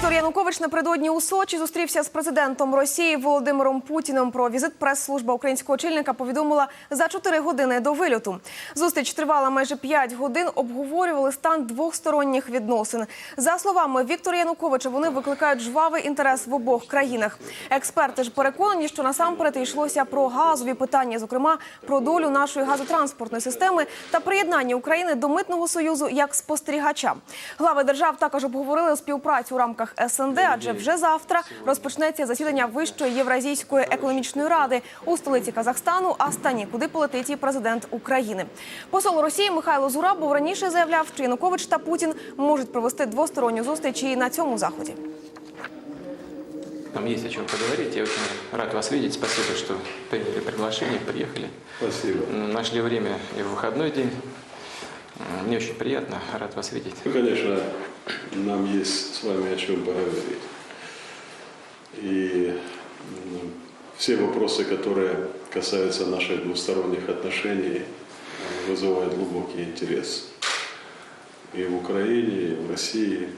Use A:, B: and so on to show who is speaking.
A: Віктор Янукович напередодні у Сочі зустрівся з президентом Росії Володимиром Путіним. Про візит прес-служба українського очільника повідомила за 4 години до вильоту. Зустріч тривала майже 5 годин. Обговорювали стан двосторонніх відносин. За словами Віктора Януковича, вони викликають жвавий інтерес в обох країнах. Експерти ж переконані, що насамперед йшлося про газові питання, зокрема про долю нашої газотранспортної системи та приєднання України до митного союзу як спостерігача. Глави держав також обговорили співпрацю у рамках СНД, адже вже завтра розпочнеться засідання Вищої Євразійської економічної ради у столиці Казахстану Астані, куди полетить і президент України. Посол Росії Михайло Зурабов раніше заявляв, що Янукович та Путін можуть провести двосторонню зустріч і на цьому заході.
B: Нам есть о чем поговорить. Я очень рад вас видеть. Спасибо, что приняли приглашение, приехали.
C: Спасибо.
B: Нашли время и в выходной день. Мне очень приятно, рад вас видеть.
C: Ну, конечно, нам есть с вами о чем поговорить. И все вопросы, которые касаются наших двусторонних отношений, вызывают глубокий интерес и в Украине, и в России.